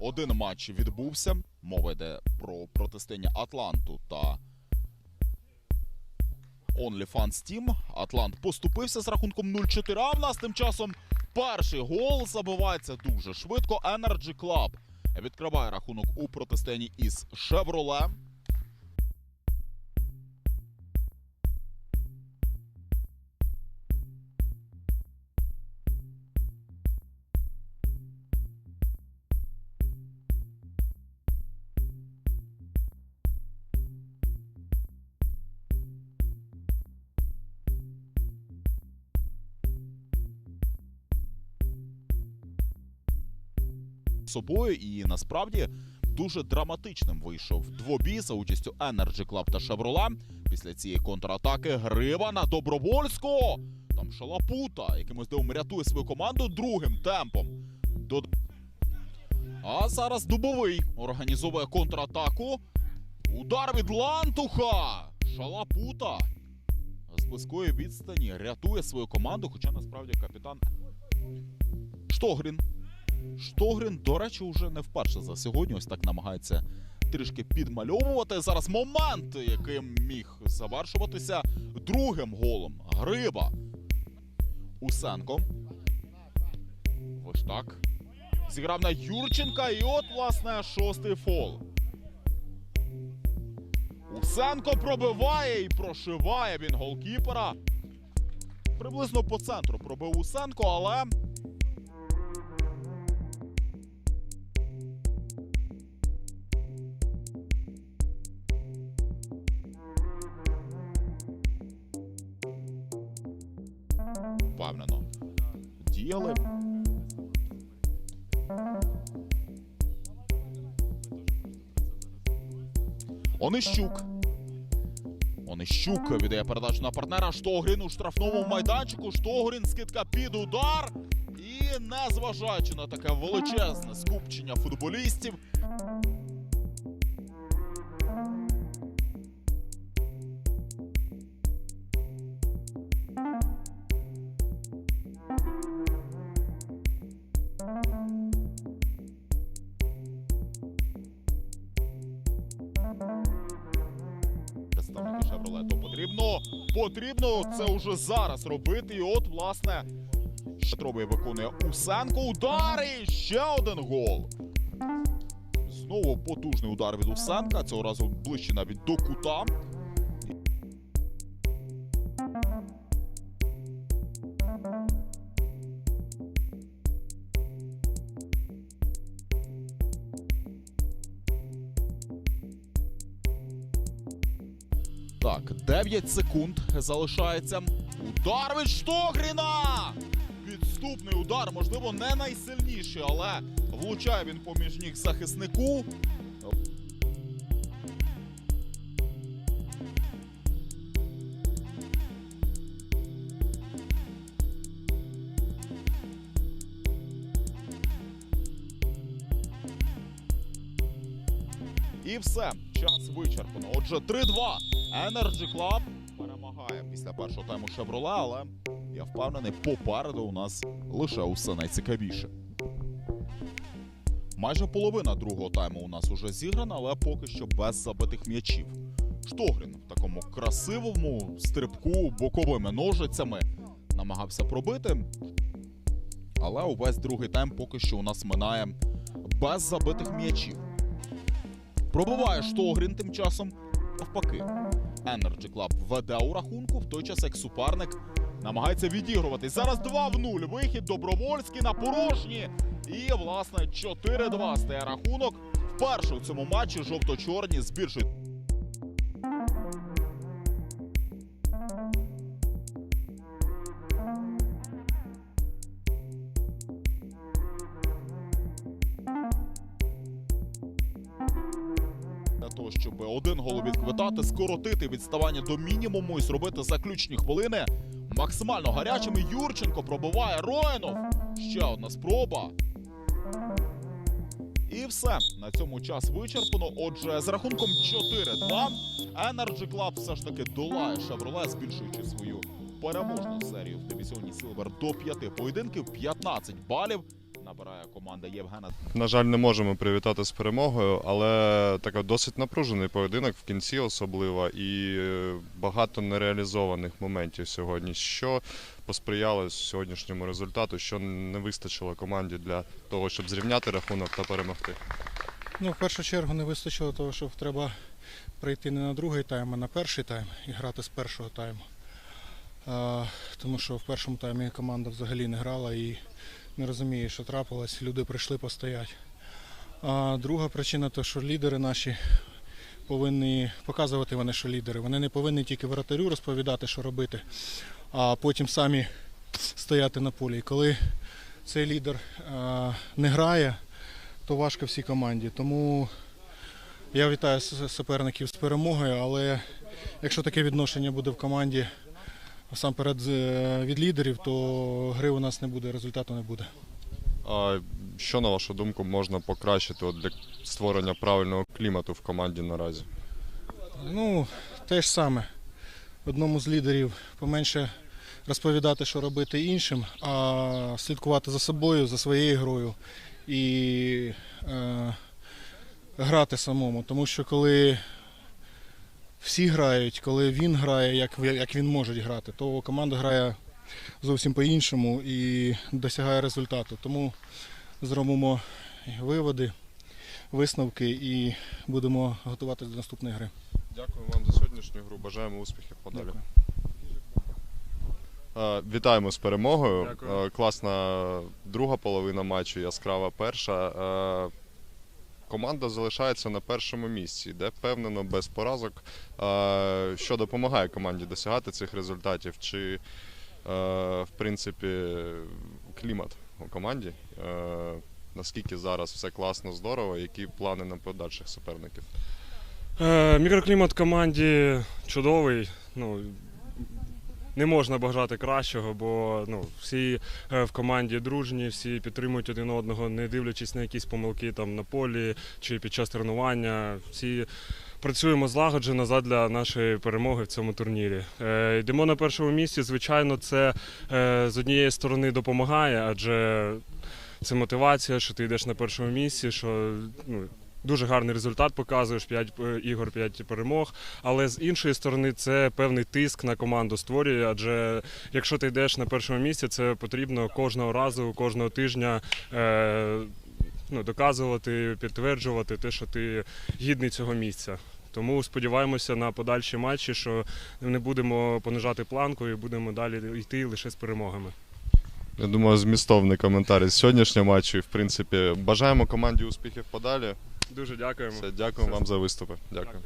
Один матч відбувся. Мова йде про протистояння Атланту та OnlyFans Team. Атлант поступився з рахунком 0-4, а в нас тим часом перший гол забивається дуже швидко. Energy Club відкриває рахунок у протистоянні із Chevrolet. Собою, і насправді дуже драматичним вийшов двобій за участю Energy Club та Chevrolet. Після цієї контратаки грива на Добровольського. Там Шалапута якимось дивом рятує свою команду другим темпом. До... А зараз Дубовий організовує контратаку. Удар від Лантуха. Шалапута з близької відстані рятує свою команду, хоча насправді капітан Штогрін Штогрін, до речі, уже не вперше за сьогодні. Ось так намагається трішки підмальовувати. Зараз момент, яким міг завершуватися другим голом. Гриба. Усенко. Ось так. Зіграв на Юрченка, і от, власне, шостий фол. Усенко пробиває і прошиває він голкіпера. Приблизно по центру пробив Усенко, але впевнено діяли. Онищук. Онищук віддає передачу на партнера Штогрін у штрафному майданчику. Штогрін скидка під удар. І незважаючи на таке величезне скупчення футболістів, то потрібно, потрібно це уже зараз робити. І от, власне, Шатробий виконує Усенко. Удар і ще один гол. Знову потужний удар від Усенка. Цього разу ближче навіть до кута. Так, 9 секунд залишається. Удар від Штогріна! Підступний удар, можливо, не найсильніший, але влучає він поміж ніг захиснику. І все, час вичерпано. Отже, 3-2. Energy Club перемагає після першого тайму Chevrolet, але я впевнений, попереду у нас лише усе найцікавіше. Майже половина другого тайму у нас уже зіграна, але поки що без забитих м'ячів. Штогрін в такому красивому стрибку боковими ножицями намагався пробити. Але увесь другий тайм поки що у нас минає без забитих м'ячів. Пробиває Штогрін тим часом навпаки. Energy Club веде у рахунку, в той час як суперник намагається відігруватись. Зараз 2 в 0. Вихід Добровольський на порожні. І, власне, 4-2 стає рахунок. Вперше у цьому матчі жовто-чорні збільшують щоб один гол відквитати, скоротити відставання до мінімуму і зробити заключні хвилини максимально гарячими. Юрченко пробиває Роєнов. Ще одна спроба. І все на цьому час вичерпано. Отже, з рахунком 4-2 Energy Club все ж таки долає Chevrolet, збільшуючи свою переможну серію в дивізіоні Silver до 5 поєдинків. 15 балів набирає команда Євгена На жаль, не можемо привітати з перемогою, але така досить напружений поєдинок в кінці особливо і багато нереалізованих моментів сьогодні. Що посприяло сьогоднішньому результату, що не вистачило команді для того, щоб зрівняти рахунок та перемогти. Ну, в першу чергу не вистачило того, що треба прийти не на другий тайм, а на перший тайм і грати з першого тайму. Тому що в першому таймі команда взагалі не грала і не розуміє, що трапилось. Люди прийшли постояти. А друга причина то, що лідери наші повинні показувати вони, що лідери. Вони не повинні тільки воротарю розповідати, що робити, а потім самі стояти на полі. І коли цей лідер а, не грає, то важко всій команді. Тому я вітаю суперників з перемогою, але якщо таке відношення буде в команді насамперед е, від лідерів, то гри у нас не буде, результату не буде. А що, на вашу думку, можна покращити от для створення правильного клімату в команді наразі? Ну, те ж саме. Одному з лідерів поменше розповідати, що робити іншим, а слідкувати за собою, за своєю грою і е, грати самому. Тому що коли всі грають, коли він грає, як, як він може грати, то команда грає зовсім по-іншому і досягає результату. Тому зробимо виводи, висновки і будемо готуватися до наступної гри. Дякую вам за сьогоднішню гру. Бажаємо успіхів подалі. Дякую. Вітаємо з перемогою. Дякую. Класна друга половина матчу, яскрава перша. Команда залишається на першому місці, де впевнено без поразок. Е, Що допомагає команді досягати цих результатів? Чи, е, в принципі, клімат у команді? Е, Наскільки зараз все класно, здорово? Які плани на подальших суперників? Мікроклімат команді чудовий. Ну, не можна бажати кращого, бо ну, всі е, в команді дружні, всі підтримують один одного, не дивлячись на якісь помилки там на полі чи під час тренування. Всі працюємо злагоджено задля нашої перемоги в цьому турнірі. Е, йдемо на першому місці. Звичайно, це е, з однієї сторони допомагає, адже це мотивація, що ти йдеш на першому місці, що ну, дуже гарний результат показуєш, 5 ігор, 5 перемог. Але з іншої сторони, це певний тиск на команду створює. Адже якщо ти йдеш на першому місці, це потрібно кожного разу, кожного тижня. Е- Ну, доказувати, підтверджувати те, що ти гідний цього місця. Тому сподіваємося на подальші матчі, що не будемо понижати планку і будемо далі йти лише з перемогами. Я думаю, змістовний коментар з сьогоднішнього матчу. В принципі, бажаємо команді успіхів подалі. Дуже дякуємо. Все, дякую вам за виступи. Дякую. Дякую.